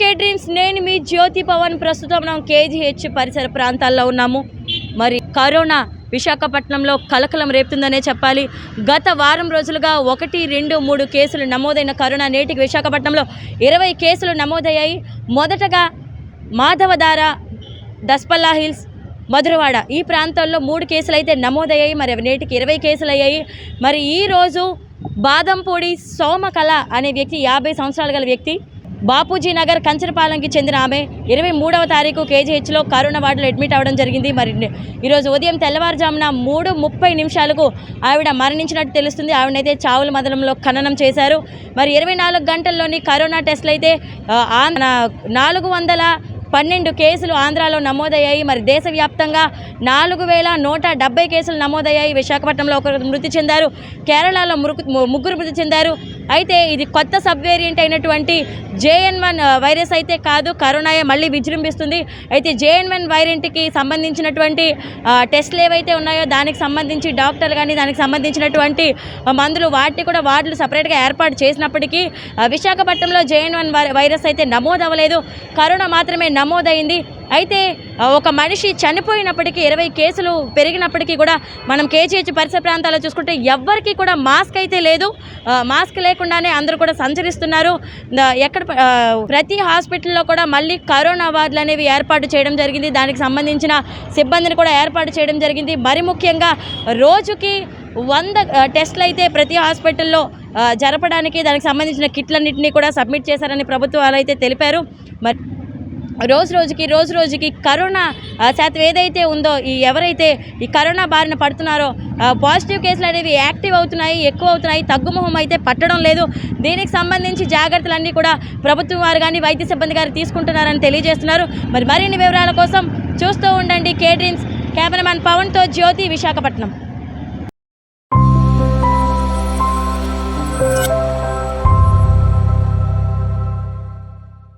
కే dreams. నేను మీ జ్యోతి పవన్. ప్రస్తుతం మనం కేజీహెచ్ పరిసర ప్రాంతాల్లో ఉన్నాము. మరి కరోనా విశాఖపట్నంలో కలకలం రేపుతుందనే చెప్పాలి. గత వారం రోజులుగా ఒకటి రెండు మూడు కేసులు నమోదైన కరోనా నేటికి విశాఖపట్నంలో ఇరవై కేసులు నమోదయ్యాయి. మొదటగా మాధవధార దస్పల్లా హిల్స్ మధురవాడ ఈ ప్రాంతాల్లో మూడు కేసులు అయితే నమోదయ్యాయి. మరి నేటికి ఇరవై కేసులు అయ్యాయి మరి ఈరోజు బాదంపూడి సోమకళ అనే వ్యక్తి యాభై సంవత్సరాలు గల వ్యక్తి బాపూజీ నగర్ కంచరపాలెంకి చెందిన ఆమె ఇరవై మూడవ తారీఖు కేజీహెచ్లో కరోనా వార్డులో అడ్మిట్ అవ్వడం జరిగింది. మరి ఈరోజు ఉదయం తెల్లవారుజామున మూడు ముప్పై నిమిషాలకు ఆవిడ మరణించినట్టు తెలుస్తుంది. ఆవిడనైతే చావుల మదనంలో ఖననం చేశారు. మరి ఇరవై నాలుగు గంటల్లోని కరోనా టెస్టులు అయితే నాలుగు వందల పన్నెండు కేసులు ఆంధ్రాలో నమోదయ్యాయి. మరి దేశవ్యాప్తంగా నాలుగు వేల నూట డెబ్బై కేసులు నమోదయ్యాయి. విశాఖపట్నంలో ఒకరు మృతి చెందారు. కేరళలో మురుకు ముగ్గురు మృతి చెందారు. అయితే ఇది కొత్త సబ్ వేరియంట్ అయినటువంటి జేఎన్ వన్ వైరస్ అయితే కాదు. కరోనాయే మళ్ళీ విజృంభిస్తుంది. అయితే జేఎన్ వన్ వైరెంట్కి సంబంధించినటువంటి టెస్ట్లు టెస్టులు ఏవైతే ఉన్నాయో దానికి సంబంధించి డాక్టర్లు కానీ దానికి సంబంధించినటువంటి మందులు వాటిని కూడా వార్డులు సపరేట్గా ఏర్పాటు చేసినప్పటికీ విశాఖపట్నంలో జేఎన్ వన్ వైరస్ అయితే నమోదు అవ్వలేదు కరోనా మాత్రమే నమోదైంది అయితే ఒక మనిషి చనిపోయినప్పటికీ ఇరవై కేసులు పెరిగినప్పటికీ కూడా మనం కేజీహెచ్ పరిసర ప్రాంతాల్లో చూసుకుంటే ఎవ్వరికీ కూడా మాస్క్ అయితే లేదు. మాస్క్ లేకుండానే అందరూ కూడా సంచరిస్తున్నారు. ఎక్కడ ప్రతి హాస్పిటల్లో కూడా మళ్ళీ కరోనా వార్డులు అనేవి ఏర్పాటు చేయడం జరిగింది. దానికి సంబంధించిన సిబ్బందిని కూడా ఏర్పాటు చేయడం జరిగింది. మరి ముఖ్యంగా రోజుకి వంద టెస్టులు అయితే ప్రతి హాస్పిటల్లో జరపడానికి దానికి సంబంధించిన కిట్లన్నింటినీ కూడా సబ్మిట్ చేశారని ప్రభుత్వాలు అయితే తెలిపారు. మరి రోజు రోజుకి రోజు రోజుకి కరోనా శాతం ఏదైతే ఉందో ఈ ఎవరైతే ఈ కరోనా బారిన పడుతున్నారో పాజిటివ్ కేసులు అనేవి యాక్టివ్ అవుతున్నాయి ఎక్కువ అవుతున్నాయి తగ్గుముఖం అయితే పట్టడం లేదు. దీనికి సంబంధించి జాగ్రత్తలన్నీ కూడా ప్రభుత్వం వారు కానీ వైద్య సిబ్బంది గారు తీసుకుంటున్నారని తెలియజేస్తున్నారు. మరి మరిన్ని వివరాల కోసం చూస్తూ ఉండండి. కేడ్రిన్స్ కెమెరామ్యాన్ పవన్తో జ్యోతి విశాఖపట్నం.